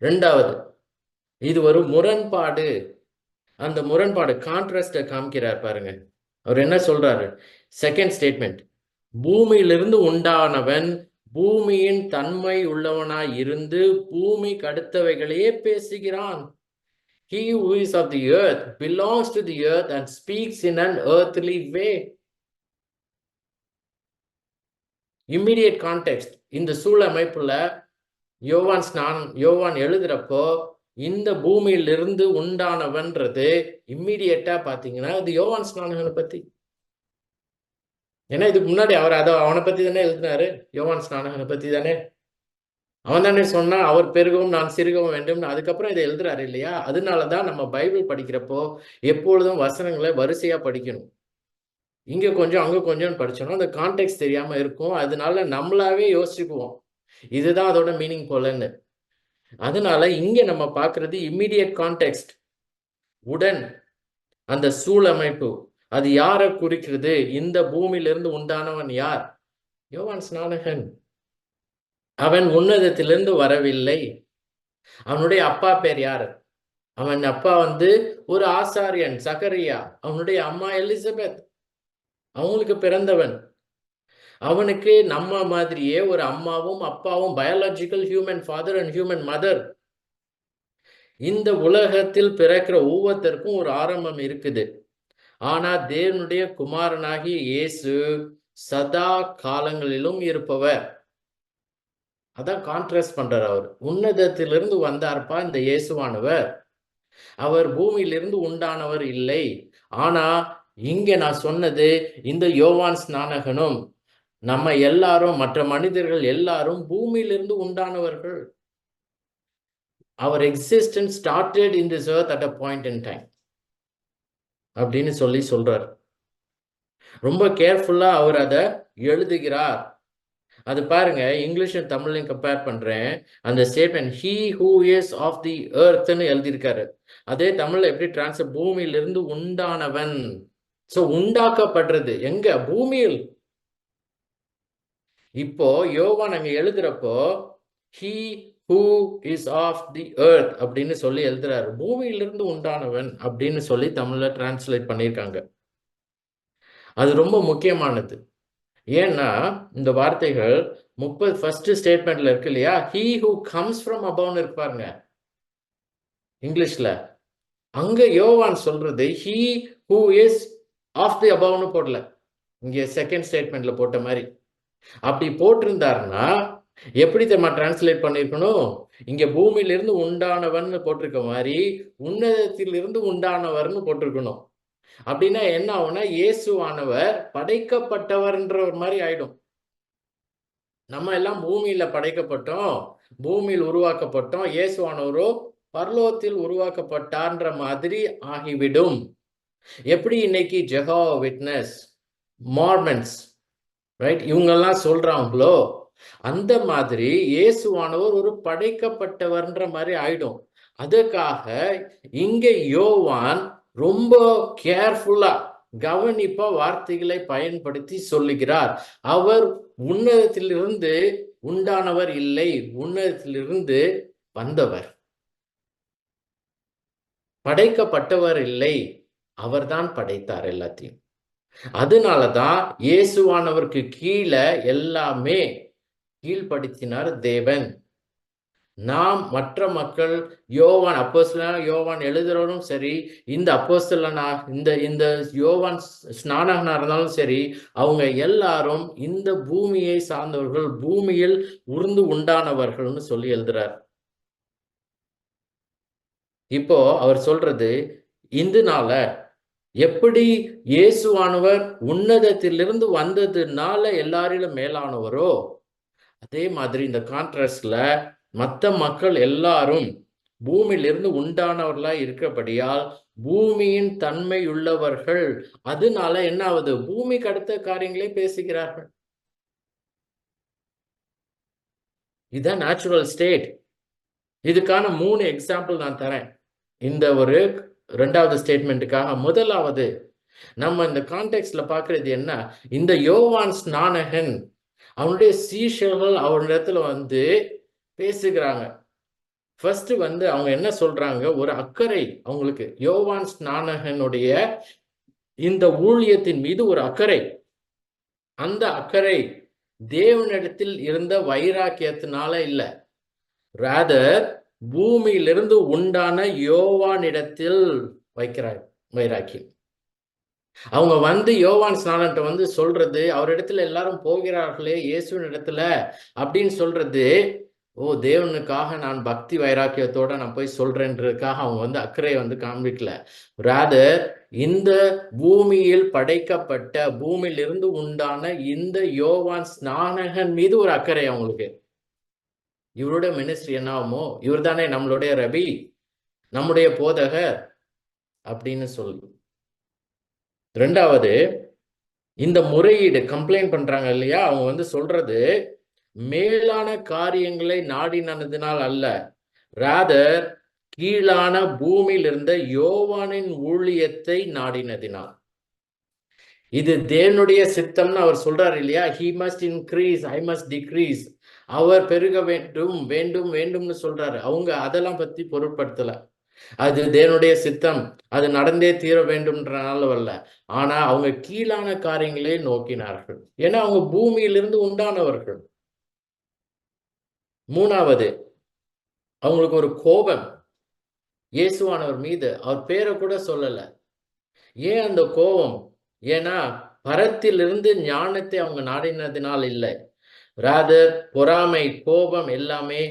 ரெண்டாவது இது ஒரு முரண்பாடு. அந்த முரண்பாடு கான்ட்ராஸ்டை காமிக்கிறார் பாருங்க. அவர் என்ன சொல்றாரு? செகண்ட் ஸ்டேட்மெண்ட் பூமியிலிருந்து உண்டானவன் பூமியின் தன்மை உள்ளவனாய் இருந்து பூமி கடுத்தவைகளையே பேசுகிறான். He who is of the earth belongs to the earth and speaks in an earthly way. Immediate இந்த சூழமைப்புல யோவான் ஸ்நானம் யோவான் எழுதுறப்போ இந்த பூமியிலிருந்து உண்டானவன்றது இம்மிடியட்டா பாத்தீங்கன்னா அது யோவான் ஸ்நானகனை பத்தி. ஏன்னா இதுக்கு முன்னாடி அவர் அதை அவனை பத்தி தானே எழுதினாரு? யோவான் ஸ்நானகனை பத்தி தானே? அவன் தானே சொன்னா அவர் பெருகவும் நான் சிறுகவும் வேண்டும்னு. அதுக்கப்புறம் இதை எழுதுறாரு இல்லையா? அதனாலதான் நம்ம பைபிள் படிக்கிறப்போ எப்பொழுதும் வசனங்களை வரிசையா படிக்கணும். இங்க கொஞ்சம் அங்க கொஞ்சம் படிச்சோம்னா அந்த கான்டெக்ட் தெரியாம இருக்கும். அதனால நம்மளாவே யோசிச்சுக்குவோம். இதுதான் அதோட மீனிங் போலன்னு. அதனால இங்க நம்ம பார்க்கறது இம்மிடியட் கான்டெக்ட் உடன் அந்த சூழமைப்பு. அது யாரை குறிக்கிறது? இந்த பூமியிலிருந்து உண்டானவன் யார்? யோவான் ஸ்நானகன். அவன் உன்னதத்திலிருந்து வரவில்லை. அவனுடைய அப்பா பேர் யார்? அவன் அப்பா வந்து ஒரு ஆசாரியன் சகரியா. அவனுடைய அம்மா எலிசபெத். அவங்களுக்கு பிறந்தவன். அவனுக்கு நம்ம மாதிரியே ஒரு அம்மாவும் அப்பாவும் biological human father and human mother இந்த உலகத்தில் பிறக்கிற ஒவ்வொருத்தருக்கும் ஒரு ஆரம்பம் இருக்குது. ஆனா தேவனுடைய குமாரனாகிய இயேசு சதா காலங்களிலும் இருப்பவர். அதான் கான்ட்ராஸ்ட் பண்றார் அவர். உன்னதத்திலிருந்து வந்தார்ப்பா இந்த இயேசுவானவர். அவர் பூமியிலிருந்து உண்டானவர் இல்லை. ஆனா இங்க நான் சொன்னது இந்த யோவான் ஸ்நானகனும் நம்ம எல்லாரும் மற்ற மனிதர்கள் எல்லாரும் பூமியிலிருந்து உண்டானவர்கள். அவர் existence started in this earth at a point in time அப்படின்னு சொல்லி சொல்றார். ரொம்ப கேர்ஃபுல்லா அவர் அதை எழுதுகிறார். அது பாருங்க இங்கிலீஷும் தமிழையும் கம்பேர் பண்றேன். அந்த statement he who is of the எர்த்னு எழுதியிருக்காரு. அதே தமிழ்ல எப்படி டிரான்ஸ்ஃபர் பூமியிலிருந்து உண்டானவன். ஸோ உண்டாக்கப்படுறது. எங்க? பூமியில். இப்போ யோவான் அங்க எழுதுறப்போ he who is of the earth அப்படின்னு சொல்லி எழுதுறாரு. பூமியிலிருந்து உண்டானவன் அப்படின்னு சொல்லி தமிழ்ல டிரான்ஸ்லேட் பண்ணியிருக்காங்க. அது ரொம்ப முக்கியமானது. ஏன்னா இந்த வார்த்தைகள் முப்பது ஃபர்ஸ்ட் ஸ்டேட்மெண்ட்ல இருக்கு இல்லையா? ஹீ ஹூ கம்ஸ் ஃப்ரம் அபவுன்னு இருப்பாருங்க இங்கிலீஷ்ல அங்க யோவான் சொல்றது he who is of the அபவுன்னு போடல. இங்கே செகண்ட் ஸ்டேட்மெண்ட்ல போட்ட மாதிரி. அப்படி போட்டிருந்தாருன்னா எப்படி தெரியுமா டிரான்ஸ்லேட் பண்ணியிருக்கணும்? இங்க பூமியிலிருந்து உண்டானவன் போட்டிருக்க மாதிரி உன்னதத்திலிருந்து உண்டானவர்னு போட்டிருக்கணும். அப்படின்னா என்ன ஆகும்னா இயேசுவானவர் படைக்கப்பட்டவர்ன்ற ஒரு மாதிரி ஆயிடும். நம்ம எல்லாம் பூமியில படைக்கப்பட்டோம் பூமியில் உருவாக்கப்பட்டோம் இயேசுவானவரோ பரலோகத்தில் உருவாக்கப்பட்டார்ன்ற மாதிரி ஆகிவிடும். எப்படி இன்னைக்கு? ஜெகோ விட்னஸ் மார்மன்ஸ் ரைட் இவங்கெல்லாம் சொல்றாங்களோ? அந்த மாதிரி இயேசுவானவர் ஒரு படைக்கப்பட்டவர்ன்ற மாதிரி ஆயிடும். அதுக்காக இங்க யோவான் ரொம்ப கேர்ஃபுல்லா கவனிப்பா வார்த்தைகளை பயன்படுத்தி சொல்லுகிறார். அவர் உன்னதத்திலிருந்து உண்டானவர் இல்லை உன்னதத்திலிருந்து வந்தவர். படைக்கப்பட்டவர் இல்லை அவர்தான் படைத்தார் எல்லாத்தையும். அதனால தான் இயேசுவானவருக்கு கீழே எல்லாமே கீழ்ப்படுத்தினார் தேவன். நாம் மற்ற மக்கள் யோவான் அப்போஸ்தலனா யோவான் எழுதுறவரும் சரி இந்த அப்போஸ்தலனா இந்த இந்த யோவான் ஸ்நானகனா இருந்தாலும் சரி அவங்க எல்லாரும் இந்த பூமியை சார்ந்தவர்கள் பூமியில் உருந்து உண்டானவர்கள்னு சொல்லி எழுதுறார். இப்போ அவர் சொல்றது இந்தனால எப்படி இயேசுவானவர் உன்னதத்திலிருந்து வந்ததுனால எல்லாரிலும் மேலானவரோ? அதே மாதிரி இந்த கான்ட்ராஸ்ட்ல மற்ற மக்கள் எல்லாரும் பூமியிலிருந்து உண்டானவர்களா இருக்கிறபடியால் பூமியின் தன்மை உள்ளவர்கள் அதனால என்ன ஆகுது? பூமிக்கு அடுத்த காரியங்களே பேசுகிறார்கள். இதுதான் நேச்சுரல் ஸ்டேட் இதுக்கான மூணு எக்ஸாம்பிள் நான் தரேன். இந்த ஒரு ரெண்டாவது ஸ்டேட்மெண்ட்டுக்காக முதலாவது நம்ம இந்த கான்டெக்ட்ல பாக்குறது என்ன? இந்த யோவான் ஸ்நானகன் அவனுடைய சீஷர்கள் அவனிடத்துல வந்து பேசுகிறாங்க. ஃபர்ஸ்ட் வந்து அவங்க என்ன சொல்றாங்க? ஒரு அக்கறை அவங்களுக்கு. யோவான் ஸ்நானகனுடைய இந்த ஊழியத்தின் மீது ஒரு அக்கறை. அந்த அக்கறை தேவனிடத்தில் இருந்த வைராக்கியத்தினால இல்லை. ராதர் பூமியிலிருந்து உண்டான யோவானிடத்தில் வைக்கிறார் வைராக்கியம். அவங்க வந்து யோவான் ஸ்நானன்ட்ட வந்து சொல்றது அவரிடத்துல எல்லாரும் போகிறார்களே இயேசுவின் இடத்துல அப்படின்னு சொல்றது ஓ தேவனுக்காக நான் பக்தி வைராக்கியத்தோட நான் போய் சொல்றேன்றதுக்காக அவங்க வந்து அக்கறையை வந்து காண்பிக்கல. ராதர் இந்த பூமியில் படைக்கப்பட்ட பூமியிலிருந்து உண்டான இந்த யோவான் ஸ்நானகன் மீது ஒரு அக்கறை அவங்களுக்கு. இவருடைய மினிஸ்ட்ரி என்ன இவர் தானே நம்மளுடைய ரபி நம்முடைய போதகர் அப்படின்னு சொல்லி. ரெண்டாவது இந்த முறையீடு கம்ப்ளைண்ட் பண்றாங்க இல்லையா? அவங்க வந்து சொல்றது மேலான காரியங்களை நாடினதினால் அல்ல. ராதர் கீழான பூமியில் இருந்த யோவானின் ஊழியத்தை நாடினதினால். இது தேவனுடைய சித்தம்னு அவர் சொல்றாரு இல்லையா? He must increase I must decrease அவர் பெருக வேண்டும் வேண்டும் வேண்டும்னு சொல்றாரு. அவங்க அதெல்லாம் பத்தி பொருட்படுத்தல. அது தேவனுடைய சித்தம். அது நடந்தே தீர வேண்டும்ன்றனால வரல ஆனா அவங்க கீழான காரியங்களே நோக்கினார்கள். ஏன்னா அவங்க பூமியிலிருந்து உண்டானவர்கள். மூணாவது அவங்களுக்கு ஒரு கோபம். இயேசுவானவர் மீது அவர் பேரை கூட சொல்லல. ஏன் அந்த கோபம்? ஏன்னா பரத்திலிருந்து ஞானத்தை அவங்க நாடினதினால் இல்லை. ராதர் பொறாமை கோபம் எல்லாமே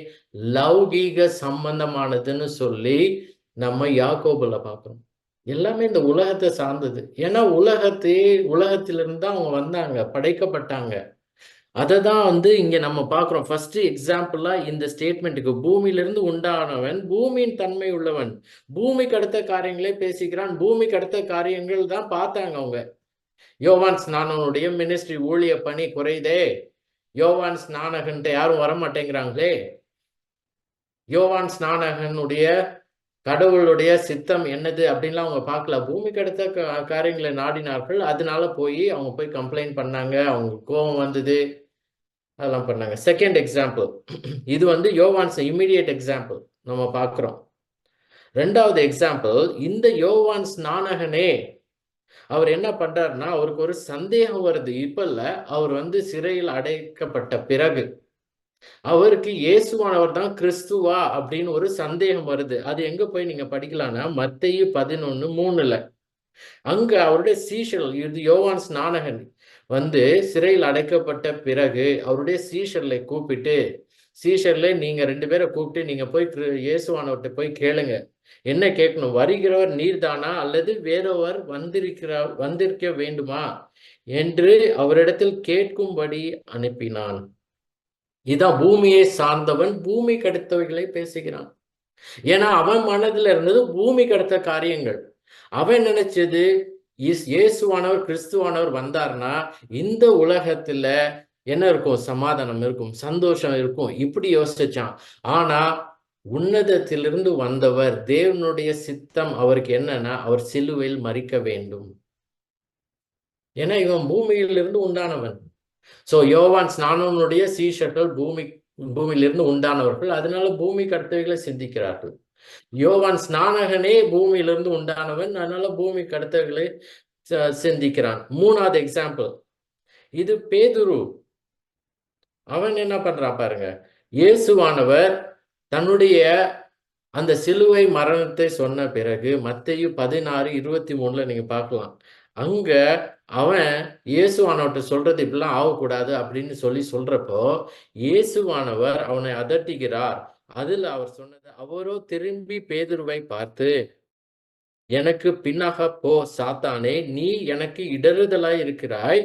லௌகீக சம்பந்தமானதுன்னு சொல்லி நம்ம யாக்கோபுல பார்க்குறோம் எல்லாமே இந்த உலகத்தை சார்ந்தது. ஏன்னா உலகத்தே உலகத்திலிருந்து தான் அவங்க வந்தாங்க படைக்கப்பட்டாங்க. அதை தான் வந்து இங்கே நம்ம பார்க்குறோம். ஃபஸ்ட்டு எக்ஸாம்பிளாக இந்த ஸ்டேட்மெண்ட்டுக்கு பூமியிலிருந்து உண்டானவன் பூமியின் தன்மை உள்ளவன். பூமிக்கு அடுத்த காரியங்களே பேசிக்கிறான். பூமிக்கு அடுத்த காரியங்கள் தான் பார்த்தாங்க அவங்க. யோவான்ஸ் நானவனுடைய மினிஸ்ட்ரி ஊழிய பணி குறைதே. யோவான் ஸ்நானகன்ட்டு யாரும் வர மாட்டேங்கிறாங்களே யோவான் ஸ்நானகனுடைய கடவுளுடைய சித்தம் என்னது அப்படின்லாம் அவங்க பார்க்கல. பூமிக்கு அடுத்த காரியங்களை நாடினார்கள். அதனால போய் அவங்க போய் கம்ப்ளைண்ட் பண்ணாங்க. அவங்க கோபம் வந்தது. அதெல்லாம் பண்ணாங்க. செகண்ட் எக்ஸாம்பிள் இது வந்து யோவான்ஸ் இம்மிடியட் எக்ஸாம்பிள் நம்ம பார்க்குறோம். ரெண்டாவது எக்ஸாம்பிள் இந்த யோவான் ஸ்நானகனே அவர் என்ன பண்றாருன்னா அவருக்கு ஒரு சந்தேகம் வருது. இப்ப இல்ல அவர் வந்து சிறையில் அடைக்கப்பட்ட பிறகு அவருக்கு இயேசுவானவர் தான் கிறிஸ்துவா அப்படின்னு ஒரு சந்தேகம் வருது. அது எங்க போய் நீங்க படிக்கலாம்னா மத்தையு பதினொன்னு மூணுல. அங்க அவருடைய சீஷல் இது யோவான் ஸ்நானகன் வந்து சிறையில் அடைக்கப்பட்ட பிறகு அவருடைய சீஷர்களை கூப்பிட்டு சீஷர்ல நீங்க ரெண்டு பேரை கூப்பிட்டு நீங்க போய் இயேசுவானவர்கிட்ட போய் கேளுங்க. என்ன கேட்கணும்? வருகிறவர் நீர்தானா? அல்லது வேறவர் வந்திருக்கிறார் வந்திருக்க வேண்டுமா? என்று அவரிடத்தில் கேட்கும்படி அனுப்பினான். இதான் பூமியை சார்ந்தவன் பூமி கடுத்தவைகளை பேசுகிறான். ஏன்னா அவன் மனதுல இருந்தது பூமி கடத்த காரியங்கள். அவன் நினைச்சது இஸ் இயேசுவானவர் கிறிஸ்துவானவர் வந்தார்னா இந்த உலகத்துல என்ன இருக்கும்? சமாதானம் இருக்கும் சந்தோஷம் இருக்கும். இப்படி யோசிச்சான். ஆனா உன்னதத்திலிருந்து வந்தவர் தேவனுடைய சித்தம் அவருக்கு என்னன்னா அவர் சிலுவையில் மறிக்க வேண்டும். ஏன்னா இவன் பூமியிலிருந்து உண்டானவன். சோ யோவான் ஸ்நானவனுடைய சீஷர்கள் பூமி பூமியிலிருந்து உண்டானவர்கள். அதனால பூமி கடத்தவைகளை சிந்திக்கிறார்கள். யோவான் ஸ்நானகனே பூமியிலிருந்து உண்டானவன். அதனால பூமி கடத்தவைகளை சிந்திக்கிறான். மூணாவது எக்ஸாம்பிள் இது பேதுரு. அவன் என்ன பண்றான் பாருங்க. இயேசுவானவர் தன்னுடைய அந்த சிலுவை மரணத்தை சொன்ன பிறகு மத்தையு பதினாறு இருபத்தி மூணுல நீங்க பார்க்கலாம். அங்க அவன் இயேசுவானவர்கிட்ட சொல்றது இப்படிலாம் ஆகக்கூடாது அப்படின்னு சொல்லி சொல்றப்போ இயேசுவானவர் அவனை அதட்டுகிறார் அதுல அவர் சொன்னது அவரோ திரும்பி பேதுருவை பார்த்து எனக்கு பின்னாக போ சாத்தானே நீ எனக்கு இடறுதலாய் இருக்கிறாய்.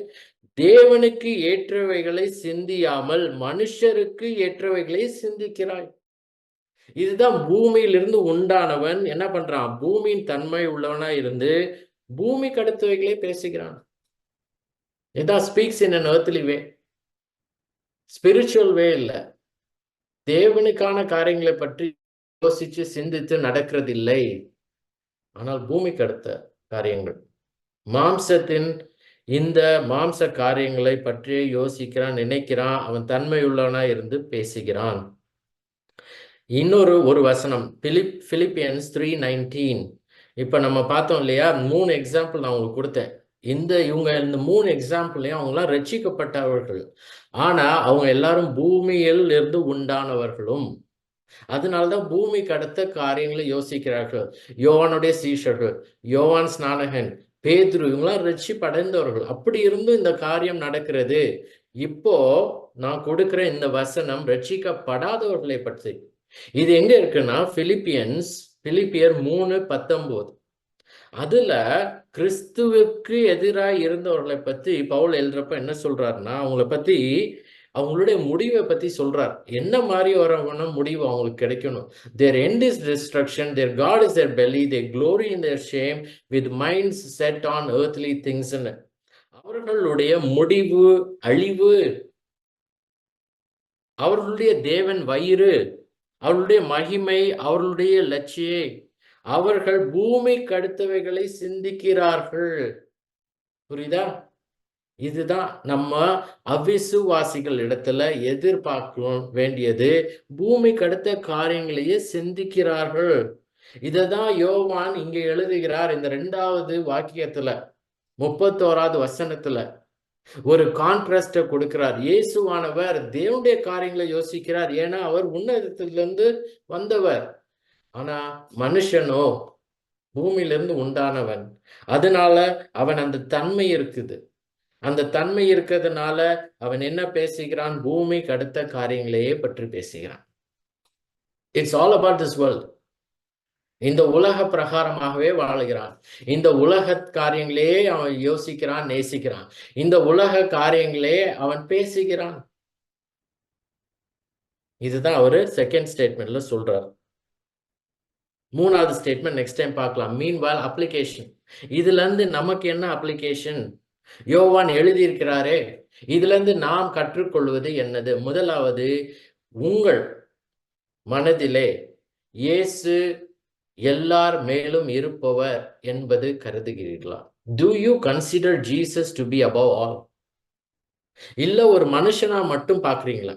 தேவனுக்கு ஏற்றவைகளை சிந்தியாமல் மனுஷருக்கு ஏற்றவைகளை சிந்திக்கிறாய். இதுதான் பூமியிலிருந்து உண்டானவன் என்ன பண்றான்? பூமியின் தன்மை உள்ளவனா இருந்து பூமி கடுத்தவைகளே பேசுகிறான். இதான் speaks in an earthly way spiritual way இல்லை. தேவனுக்கான காரியங்களை பற்றி யோசிச்சு சிந்தித்து நடக்கிறதில்லை. ஆனால் பூமிக்கு அடுத்த காரியங்கள். மாம்சத்தின் இந்த மாம்ச காரியங்களை பற்றி யோசிக்கிறான் நினைக்கிறான். அவன் தன்மையுள்ளவனா இருந்து பேசுகிறான். இன்னொரு ஒரு வசனம் பிலிப் பிலிப்பியன்ஸ் த்ரீ நைன்டீன் இப்போ நம்ம பார்த்தோம் இல்லையா மூணு எக்ஸாம்பிள் நான் உங்களுக்கு கொடுத்தேன். இந்த இவங்க இந்த மூணு எக்ஸாம்பிளையும் அவங்களாம் ரட்சிக்கப்பட்டவர்கள். ஆனா அவங்க எல்லாரும் பூமியில் இருந்து உண்டானவர்களும். அதனால்தான் பூமிக்கு அடுத்த காரியங்களை யோசிக்கிறார்கள். யோவானுடைய சீஷர்கள் யோவான் ஸ்நானகன் பேதுரு இவங்களாம் ரட்சிப்படைந்தவர்கள். அப்படி இருந்தும் இந்த காரியம் நடக்கிறது. இப்போ நான் கொடுக்கிற இந்த வசனம் ரட்சிக்கப்படாதவர்களை பற்றி. இது எங்க இருக்குன்னா பிலிப்பியன்ஸ் பிலிப்பியர் மூணு பத்தொன்பது அதுல கிறிஸ்துவுக்கு எதிராக இருந்தவர்களை பத்தி பவுல் எழுதுறப்ப என்ன சொல்றாருன்னா அவங்கள பத்தி அவங்களுடைய முடிவை பத்தி சொல்றார். என்ன மாதிரி வரவன முடிவு அவங்களுக்கு கிடைக்கணும்? Their end is destruction their god is their belly their glory in their shame with minds set on earthly திங்ஸ்ன்னு அவர்களுடைய முடிவு அழிவு அவர்களுடைய தேவன் வயிறு அவர்களுடைய மகிமை அவர்களுடைய லட்சிய அவர்கள் பூமி கடுத்தவைகளை சிந்திக்கிறார்கள். புரியுதா? இதுதான் நம்ம அவிசுவாசிகள் இடத்துல எதிர்பார்க்க வேண்டியது. பூமி கடுத்த காரியங்களையே சிந்திக்கிறார்கள். இததான் யோவான் இங்க எழுதுகிறார் இந்த ரெண்டாவது வாக்கியத்துல முப்பத்தோராவது வசனத்துல. ஒரு கான்ட்ராஸ்டை கொடுக்கிறார். இயேசுவானவர் தேவனுடைய காரியங்களை யோசிக்கிறார். ஏன்னா அவர் உன்னதத்திலிருந்து வந்தவர். ஆனா மனுஷனோ பூமியிலிருந்து உண்டானவன். அதனால அவன் அந்த தன்மை இருக்குது. அந்த தன்மை இருக்கிறதுனால அவன் என்ன பேசுகிறான்? பூமிக்கு அடுத்த காரியங்களையே பற்றி பேசுகிறான். It's all about this world இந்த உலக பிரகாரமாகவே வாழுகிறான். இந்த உலக காரியங்களே அவன் யோசிக்கிறான் நேசிக்கிறான். இந்த உலக காரியங்களே அவன் பேசுகிறான். இதுதான் அவரு செகண்ட் ஸ்டேட்மெண்ட்ல சொல்றாரு. மூணாவது ஸ்டேட்மெண்ட் நெக்ஸ்ட் டைம் பார்க்கலாம். மீன் வால் அப்ளிகேஷன் இதுல இருந்து நமக்கு என்ன அப்ளிகேஷன் யோவான் எழுதியிருக்கிறாரே இதுல இருந்து நாம் கற்றுக்கொள்வது என்னது? முதலாவது உங்கள் மனதிலே இயேசு எல்லார் மேலும் இருப்பவர் என்பது கருதுகிறீர்களா? Do you consider Jesus to be above all இல்ல ஒரு மனுஷனா மட்டும் பாக்குறீங்களா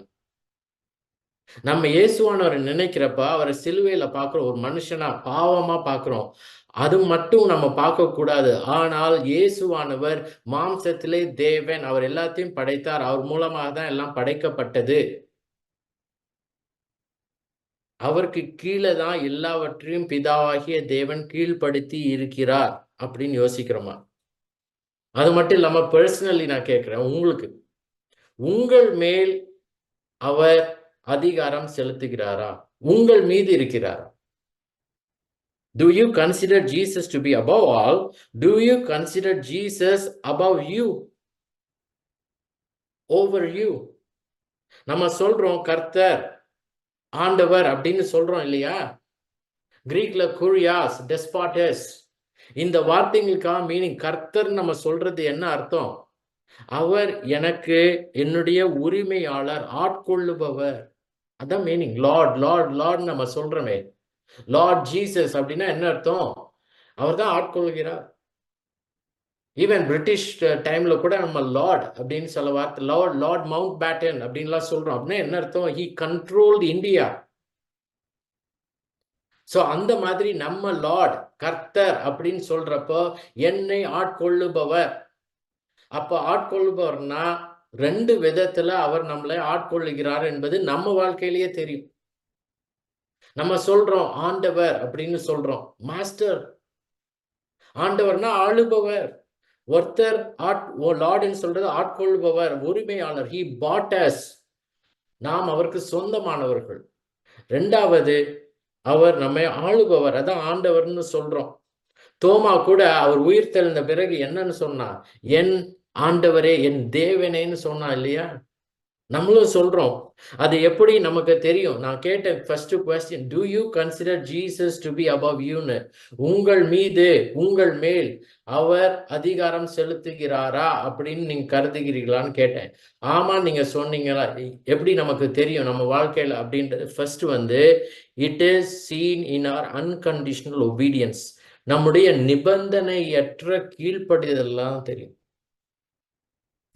நம்ம இயேசுவானவரை நினைக்கிறப்ப அவரை சிலுவையில பாக்குறோம் ஒரு மனுஷனா பாவமா பாக்குறோம் அது மட்டும் நம்ம பார்க்க கூடாது. ஆனால் இயேசுவானவர் மாம்சத்திலே தேவன் அவர் எல்லாத்தையும் படைத்தார். அவர் மூலமாக தான் எல்லாம் படைக்கப்பட்டது. அவருக்கு கீழே தான் எல்லாவற்றையும் பிதாவாகிய தேவன் கீழ்ப்படுத்தி இருக்கிறார் அப்படின்னு யோசிக்கிறோமா அது மட்டும் இல்லாம பர்சனலி நான் கேட்கிறேன் உங்களுக்கு உங்கள் மேல் அவர் அதிகாரம் செலுத்துகிறாரா உங்கள் மீது இருக்கிறாரா Do you consider Jesus to be above all? Do you consider Jesus above you? Over you? நம்ம சொல்றோம் கர்த்தர் ஆண்டவர் அப்படின்னு சொல்றோம் இல்லையா? கிரீக்ல குரியாஸ் டெஸ்பாட்டஸ் இந்த வார்த்தைகளுக்காக மீனிங் கர்த்தர் நம்ம சொல்றது என்ன அர்த்தம்? அவர் எனக்கு என்னுடைய உரிமையாளர் ஆட்கொள்ளுபவர். அதான் மீனிங் லார்ட் லார்ட் லார்ட் நம்ம சொல்றோமே. லார்ட் ஜீசஸ் அப்படின்னா என்ன அர்த்தம்? அவர் தான் ஆட்கொள்கிறார். ஈவன் பிரிட்டிஷ் டைம்ல கூட நம்ம லார்ட் அப்படின்னு சொல்ல வார்த்தை லார்ட் லார்ட் மவுண்ட் பேட்டன் அப்படின்லாம் சொல்றோம். அப்படின்னா என்ன அர்த்தம்? ஹி கண்ட்ரோல்டு இந்தியா ஸோ அந்த மாதிரி நம்ம லார்ட் கர்த்தர் அப்படின்னு சொல்றப்போ என்னை ஆட்கொள்ளுபவர். அப்போ ஆட்கொள்ளுபவர்னா ரெண்டு விதத்துல அவர் நம்மளை ஆட்கொள்ளுகிறார் என்பது நம்ம வாழ்க்கையிலேயே தெரியும். நம்ம சொல்றோம் ஆண்டவர் அப்படின்னு சொல்றோம். மாஸ்டர் ஆண்டவர்னா ஆளுபவர். ஒருத்தர் ஆட் ஓ லார்டுன்னு சொல்றது ஆட்கொள்பவர் உரிமையாளர். ஹி பாட்டஸ் நாம் அவருக்கு சொந்தமானவர்கள். ரெண்டாவது அவர் நம்மை ஆளுபவர். அதான் ஆண்டவர்னு சொல்றோம். தோமா கூட அவர் உயிர் தெளிந்த பிறகு என்னன்னு சொன்னா என் ஆண்டவரே என் தேவனேன்னு சொன்னா இல்லையா? நம்மளும் சொல்றோம். அது எப்படி நமக்கு தெரியும்? நான் கேட்ட first question do you consider Jesus to be above யூன்னு உங்கள் மீது உங்கள் மேல் அவர் அதிகாரம் செலுத்துகிறாரா? அப்படின்னு நீங்க கருதுகிறீங்களான்னு கேட்டேன். ஆமா நீங்க சொன்னீங்களா? எப்படி நமக்கு தெரியும்? நம்ம வாழ்க்கையில அப்படின்றது ஃபர்ஸ்ட் வந்து it is seen in our unconditional obedience நம்முடைய நிபந்தனையற்ற கீழ்ப்படிதெல்லாம் தெரியும்.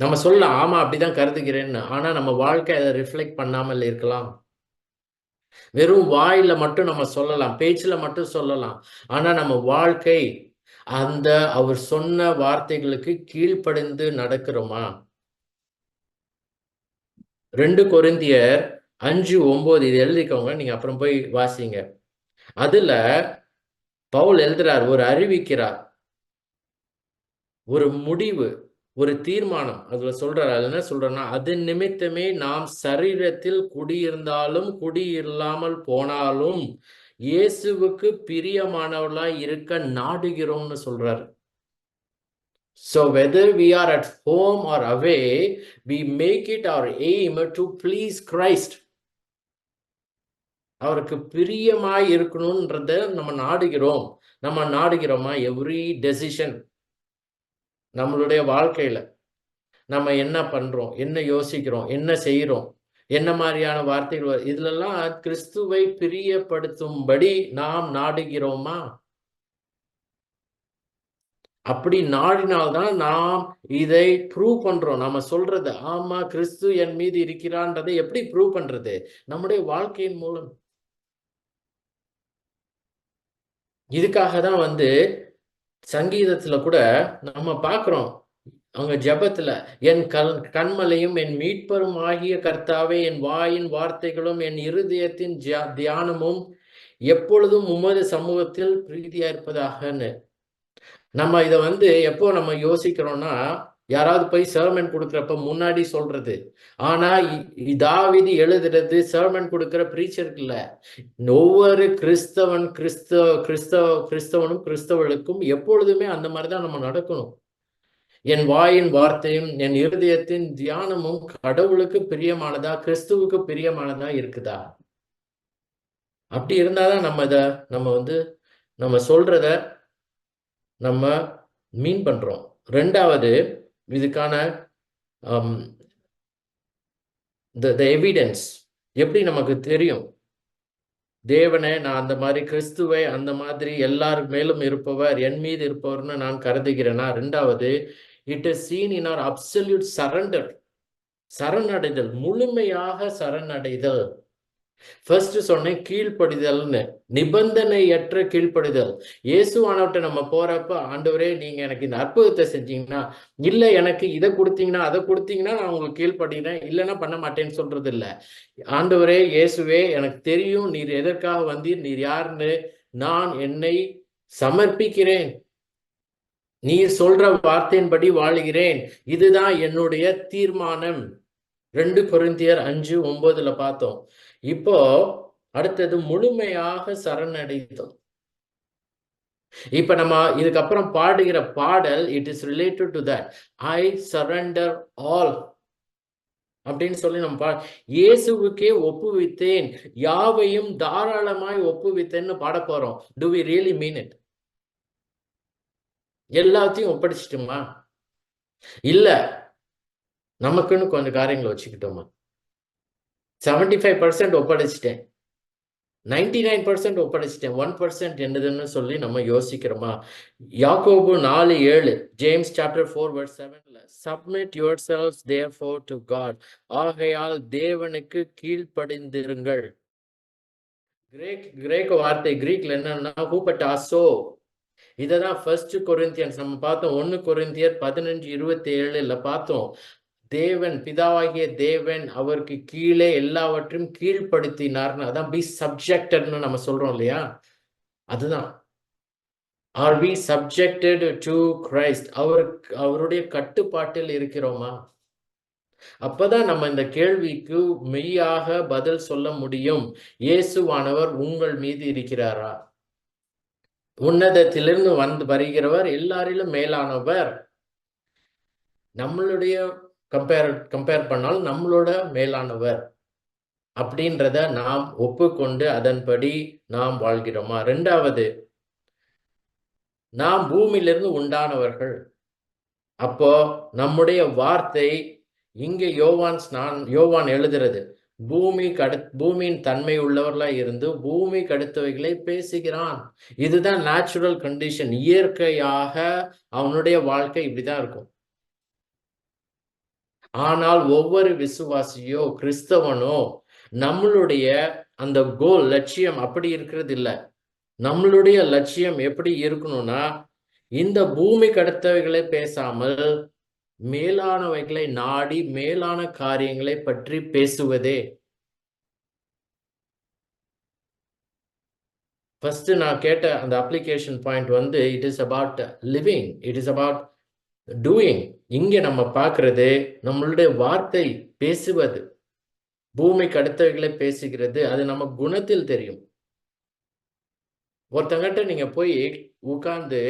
நம்ம சொல்லலாம் ஆமா அப்படிதான் கருதுகிறேன்னு. ஆனா நம்ம வாழ்க்கை அதை ரிஃப்ளெக்ட் பண்ணாமல் இருக்கலாம். வெறும் வாயில மட்டும் நம்ம சொல்லலாம் பேச்சுல மட்டும் சொல்லலாம். ஆனா நம்ம வாழ்க்கை அந்த அவர் சொன்ன வார்த்தைகளுக்கு கீழ்ப்படிந்து நடக்கிறோமா? ரெண்டு கொருந்தியர் அஞ்சு ஒன்பது இது எழுதிக்கோங்க நீங்க அப்புறம் போய் வாசிங்க. அதுல பவுல் எழுதுறார் ஒரு அறிவிக்கிறார் ஒரு முடிவு ஒரு தீர்மானம். அதுல சொல்றாரு அது என்ன சொல்றேன்னா அது நிமித்தமே நாம் சரீரத்தில் குடியிருந்தாலும் குடியில்லாமல் போனாலும் இயேசுவுக்கு பிரியமானவர்களா இருக்க நாடுகிறோம்னு சொல்றாரு. So whether we are at home or away, we make it our aim to please Christ. அவருக்கு பிரியமாய் இருக்கணும்ன்றத நம்ம நாடுகிறோம். நம்ம நாடுகிறோமா? எவ்ரி டெசிஷன் நம்மளுடைய வாழ்க்கையில நம்ம என்ன பண்றோம் என்ன யோசிக்கிறோம் என்ன செய்யறோம் என்ன மாதிரியான வார்த்தைகள் இதுலெல்லாம் கிறிஸ்துவை பிரியப்படுத்தும்படி நாம் நாடுகிறோமா? அப்படி நாடினால்தான் நாம் இதை ப்ரூவ் பண்றோம். நம்ம சொல்றது ஆமா கிறிஸ்து என் மீது இருக்கிறான்றதை எப்படி ப்ரூவ் பண்றது? நம்முடைய வாழ்க்கையின் மூலம். இதுக்காக தான் வந்து சங்கீதத்துல கூட நம்ம பார்க்குறோம். அவங்க ஜபத்துல என் கண் கண்மலையும் என் மீட்பரும் ஆகிய கர்த்தாவே என் வாயின் வார்த்தைகளும் என் இருதயத்தின் தியானமும் எப்பொழுதும் உமது சமூகத்தில் பிரீதியா இருப்பதாகன்னு. நம்ம இதை வந்து எப்போ நம்ம யோசிக்கிறோம்னா யாராவது போய் சேர்மன் கொடுக்குறப்ப முன்னாடி சொல்றது. ஆனா இதாவிதி எழுதுறது சேர்மன் கொடுக்குற பிரீச்சருக்கு இல்லை. ஒவ்வொரு கிறிஸ்தவன் கிறிஸ்தவ கிறிஸ்தவ கிறிஸ்தவனும் கிறிஸ்தவர்களுக்கும் எப்பொழுதுமே அந்த மாதிரிதான் நம்ம நடக்கணும். என் வாயின் வார்த்தையும் என் இருதயத்தின் தியானமும் கடவுளுக்கு பிரியமானதா கிறிஸ்துவுக்கு பிரியமானதா இருக்குதா? அப்படி இருந்தாதான் நம்ம இத நம்ம வந்து நம்ம சொல்றத நம்ம மீன் பண்றோம். ரெண்டாவது இதுக்கான um, த எவிடன்ஸ் எப்படி நமக்கு தெரியும்? தேவனை நான் அந்த மாதிரி கிறிஸ்துவை அந்த மாதிரி எல்லார் மேலும் இருப்பவர் என் மீது இருப்பவர்னு நான் கருதுகிறேனா? ரெண்டாவது it is seen in our absolute surrender சரணடைதல் முழுமையாக சரணடைதல். ஃபர்ஸ்ட் சொன்னேன் கீழ்ப்படிதல்னு. நிபந்தனையற்ற கீழ்ப்படிதல். இயேசுவானவர்கிட்ட நம்ம போறப்ப ஆண்டவரே நீங்க எனக்கு இந்த அற்புதத்தை செஞ்சீங்கன்னா இல்ல எனக்கு இதை கொடுத்தீங்கன்னா அதை கொடுத்தீங்கன்னா நான் உங்களுக்கு கீழ்ப்படுகிறேன். இல்லைன்னா பண்ண மாட்டேன்னு சொல்றது இல்ல ஆண்டவரே இயேசுவே எனக்கு தெரியும் நீர் எதற்காக வந்தீர்? நீர் யாருன்னு? நான் என்னை சமர்ப்பிக்கிறேன். நீர் சொல்ற வார்த்தையின்படி வாழுகிறேன். இதுதான் என்னுடைய தீர்மானம். ரெண்டு பொருந்தியர் அஞ்சு ஒன்பதுல பார்த்தோம். இப்போ அடுத்தது முழுமையாக சரணடைத்தோம் இப்ப நம்ம இதுக்கப்புறம் பாடுகிற பாடல் it is related to that I surrender all அப்படின்னு சொல்லி நம்ம பா இயேசுவுக்கே ஒப்புவித்தேன். யாவையும் தாராளமாய் ஒப்புவித்தேன்னு பாட போறோம். Do we really mean it எல்லாத்தையும் ஒப்படைச்சிட்டோமா? இல்ல நமக்குன்னு கொஞ்சம் காரியங்களை வச்சுக்கிட்டோமா? செவன்டி ஃபைவ் பர்சன்ட் ஒப்படைச்சிட்டேன். நைன்டி நைன் பர்சன்ட் ஒப்படைச்சிட்டேன். ஒன் பர்சன்ட் என்னதுன்னு சொல்லி நம்ம யோசிக்கிறோமா? யாக்கோபு நாலு ஏழு ஜேம்ஸ் சாப்டர் ஃபோர் வர்ஸ் செவன்ல submit yourselves therefore to God ஆகையால் தேவனுக்கு கீழ்ப்படிந்திருங்கள். கிரேக் கிரேக்க வார்த்தை கிரீக்ல என்னன்னா ஹூபட்டாசோ இதை தான் ஃபர்ஸ்ட் கொரிந்தியன்ஸ் நம்ம பார்த்தோம் ஒன்னு கொரிந்தியர் பதினஞ்சு இருபத்தி ஏழுல பார்த்தோம். தேவன் பிதாவாகிய தேவன் அவருக்கு கீழே எல்லாவற்றையும் கீழ்ப்படுத்தினார்னு அதான் பி சப்ஜெக்டட்னு நம்ம சொல்றோம் இல்லையா? அதுதான். Are be subjected to Christ அவருக்கு அவருடைய கட்டுப்பாட்டில் இருக்கிறோமா? அப்பதான் நம்ம இந்த கேள்விக்கு மெய்யாக பதில் சொல்ல முடியும். இயேசுவானவர் உங்கள் மீது இருக்கிறாரா? உன்னதத்திலிருந்து வந்து வருகிறவர் எல்லாரிலும் மேலானவர். நம்மளுடைய கம்பேர் கம்பேர் பண்ணால் நம்மளோட மேலானவர் அப்படின்றத நாம் ஒப்புக்கொண்டு அதன்படி நாம் வாழ்கிறோமா? ரெண்டாவது நாம் பூமியிலிருந்து உண்டானவர்கள். அப்போ நம்முடைய வார்த்தை இங்க யோவான் ஸ்நான் யோவான் எழுதுறது பூமி கடு பூமியின் தன்மை உள்ளவர்களா இருந்து பூமி கடுத்தவைகளை பேசுகிறான். இதுதான் நேச்சுரல் கண்டிஷன் இயற்கையாக அவனுடைய வாழ்க்கை இப்படிதான் இருக்கும். ஆனால் ஒவ்வொரு விசுவாசியோ கிறிஸ்தவனோ நம்மளுடைய அந்த கோல் லட்சியம் அப்படி இருக்கிறது இல்லை நம்மளுடைய லட்சியம் எப்படி இருக்கணும்னா இந்த பூமி கடத்தவைகளை பேசாமல் மேலானவைகளை நாடி மேலான காரியங்களை பற்றி பேசுவதே. ஃபர்ஸ்ட் நான் கேட்ட அந்த அப்ளிகேஷன் பாயிண்ட் வந்து it is about living it is about doing இங்கே நம்ம பார்க்கறது நம்மளுடைய வார்த்தை பேசுவது. பூமிக்கு அடுத்தவைகளை பேசுகிறது அது நம்ம குணத்தில் தெரியும். ஒருத்தங்கிட்ட நீங்க போய் உட்கார்ந்து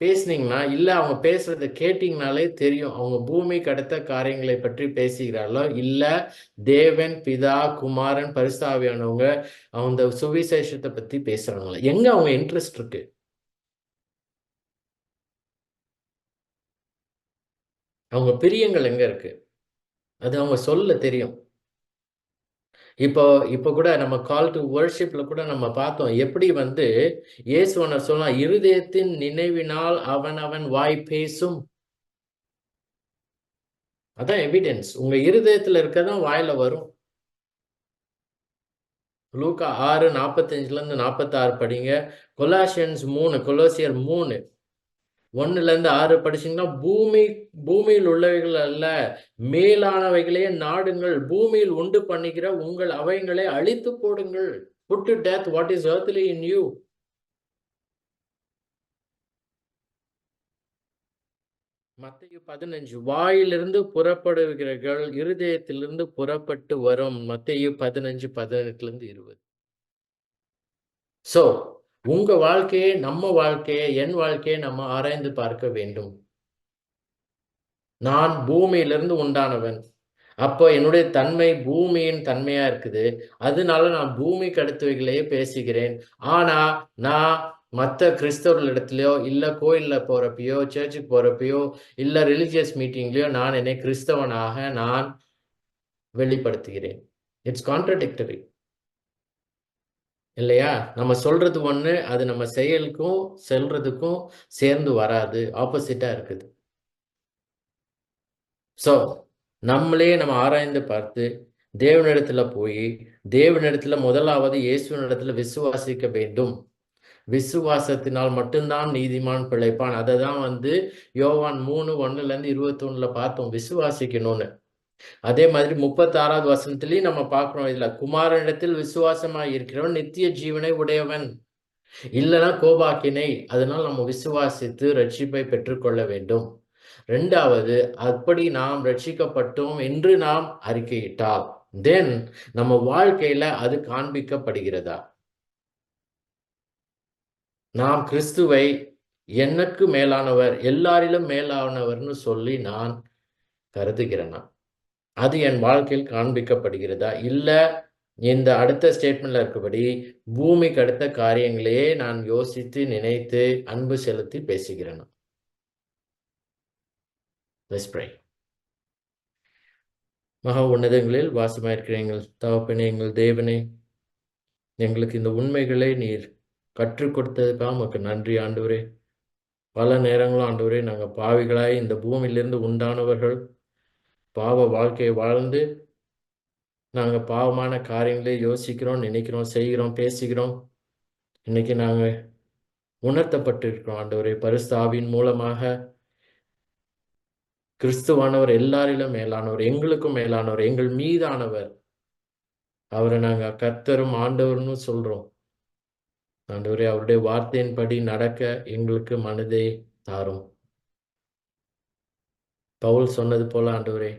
பேசுனீங்கன்னா இல்லை அவங்க பேசுறத கேட்டீங்கனாலே தெரியும் அவங்க பூமி கடத்த காரியங்களை பற்றி பேசுகிறார்களோ இல்லை தேவன் பிதா குமாரன் பரிசாவியானவங்க அவங்க சுவிசேஷத்தை பற்றி பேசுறாங்களா? எங்க அவங்க இன்ட்ரெஸ்ட் இருக்கு? அவங்க பிரியங்கள் எங்க இருக்கு? அது அவங்க சொல்ல தெரியும். இப்போ இப்போ கூட நம்ம கால் டு வர்ஷிப்ல கூட நம்ம பார்த்தோம். எப்படி வந்து இயேசுவனை சொல்லலாம் இருதயத்தின் நினைவினால் அவன் அவன் வாய் பேசும். அதான் எவிடென்ஸ் உங்க இருதயத்துல இருக்கதான் வாயில வரும். லூக்கா ஆறு நாற்பத்தஞ்சுல இருந்து நாற்பத்தி ஆறு படிங்க. கொலாசியன்ஸ் மூணு கொலோசியர் மூணு. ஒன்னுல இருந்து ஆறு படிச்சீங்கன்னா பூமி பூமியில் உள்ளவைகள் அல்ல மேலானவைகளே நாடுங்கள். பூமியில் உண்டு பண்ணிக்கிற உங்கள் அவைகளை அழித்து போடுங்கள். Put to death what is earthly in you மத்திய பதினஞ்சு வாயிலிருந்து புறப்படுகிறீர்கள் இருதயத்திலிருந்து புறப்பட்டு வரும். மத்திய பதினஞ்சு பதினெட்டுல இருந்து இருபது. சோ உங்க வாழ்க்கையை நம்ம வாழ்க்கையை என் வாழ்க்கையை நம்ம ஆராய்ந்து பார்க்க வேண்டும். நான் பூமியிலிருந்து உண்டானவன். அப்போ என்னுடைய தன்மை பூமியின் தன்மையா இருக்குது. அதனால நான் பூமி கடுத்துவைகளையே பேசுகிறேன். ஆனா நான் மற்ற கிறிஸ்தவர்களிடத்துலையோ இல்லை கோயிலில் போகிறப்பையோ சர்ச்சுக்கு போகிறப்பையோ இல்லை ரிலிஜியஸ் மீட்டிங்லயோ நான் என்னை கிறிஸ்தவனாக நான் வெளிப்படுத்துகிறேன். இட்ஸ் கான்ட்ரடிக்டரி இல்லையா? நம்ம சொல்றது ஒண்ணு அது நம்ம செயலுக்கும் செல்றதுக்கும் சேர்ந்து வராது. ஆப்போசிட்டா இருக்குது. ஸோ நம்மளே நம்ம ஆராய்ந்து பார்த்து தேவனிடத்துல போய் தேவனிடத்துல முதலாவது இயேசுவனிடத்துல விசுவாசிக்க வேண்டும். விசுவாசத்தினால் மட்டும்தான் நீதிமான் பிழைப்பான். அதை தான் வந்து யோவான் மூணு ஒன்னுல இருந்து இருபத்தி ஒண்ணுல பார்த்தோம். விசுவாசிக்கணும்னு. அதே மாதிரி முப்பத்தி ஆறாவது வசனத்திலையும் நம்ம பார்க்கிறோம் இதுல குமாரனிடத்தில் விசுவாசமாய் இருக்கிறவன் நித்திய ஜீவனை உடையவன். இல்லைன்னா கோபாக்கினை அதனால் நம்ம விசுவாசித்து ரட்சிப்பை பெற்றுக்கொள்ள வேண்டும். ரெண்டாவது அப்படி நாம் ரட்சிக்கப்பட்டோம் என்று நாம் அறிக்கையிட்டால். தென் நம்ம வாழ்க்கையில அது காண்பிக்கப்படுகிறதா? நாம் கிறிஸ்துவை எனக்கு மேலானவர் எல்லாரிலும் மேலானவர்னு சொல்லி நான் கருதுகிறேனா? அது என் வாழ்க்கையில் காண்பிக்கப்படுகிறதா? இல்லை இந்த அடுத்த ஸ்டேட்மெண்ட்ல இருக்கபடி பூமிக்கு அடுத்த காரியங்களையே நான் யோசித்து நினைத்து அன்பு செலுத்தி பேசுகிறேன். மகா உன்னதங்களில் வாசமாயிருக்கிற எங்கள் தவப்பினே எங்கள் தேவனே எங்களுக்கு இந்த உண்மைகளை நீர் கற்றுக் கொடுத்ததுக்காக உமக்கு நன்றி ஆண்டவரே. பல நேரங்களும் ஆண்டவரே நாங்கள் பாவிகளாய் இந்த பூமியிலிருந்து உண்டானவர்கள். பாவ வாழ்க்கையை வாழ்ந்து நாங்கள் பாவமான காரியங்களே யோசிக்கிறோம் நினைக்கிறோம் செய்கிறோம் பேசுகிறோம். இன்னைக்கு நாங்கள் உணர்த்தப்பட்டிருக்கிறோம். ஆண்டவரை ஆண்டவரே பரிஸ்தாவின் மூலமாக கிறிஸ்துவானவர் எல்லாரிலும் மேலானவர் எங்களுக்கும் மேலானவர் எங்கள் மீதானவர். அவரை நாங்கள் கர்த்தரும் ஆண்டவர்னு சொல்றோம். ஆண்டவரே அவருடைய வார்த்தையின்படி நடக்க எங்களுக்கு மனதை தாரும். பவுல் சொன்னது போல ஆண்டவரே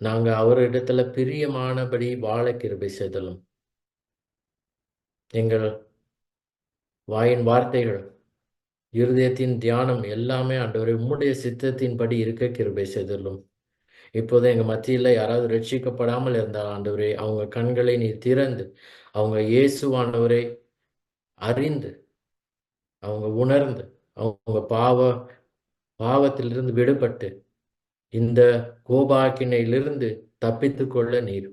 நாங்க அவரிடத்துல பிரியமானபடி வாழ கிருபை செய்தலும். எங்கள் வாயின் வார்த்தைகள் இருதயத்தின் தியானம் எல்லாமே ஆண்டவரை உம்முடைய சித்தத்தின்படி இருக்க கிருபை செய்தலும். இப்போது எங்க மத்தியில யாராவது ரட்சிக்கப்படாமல் இருந்தால் ஆண்டவரே அவங்க கண்களை நீ திறந்து அவங்க இயேசுவானவரை அறிந்து அவங்க உணர்ந்து அவங்க பாவ பாவத்திலிருந்து விடுபட்டு இந்த கோபாக்கினையிலிருந்து தப்பித்து கொள்ள நீர்.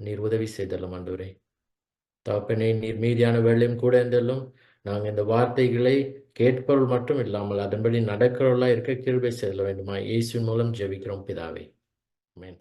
நீர் உதவி செய்தல்லும் ஆண்டவரே. தகப்பனே நீர் மீதியான வேலையும் கூட இருந்தாலும் நாங்கள் இந்த வார்த்தைகளை கேட்பவர்கள் மட்டும் இல்லாமல் அதன்படி நடக்கிறவர்களாக இருக்க கிருபை செல்ல வேண்டுமா இயேசு மூலம் ஜெபிக்கிறோம் பிதாவே. மேன்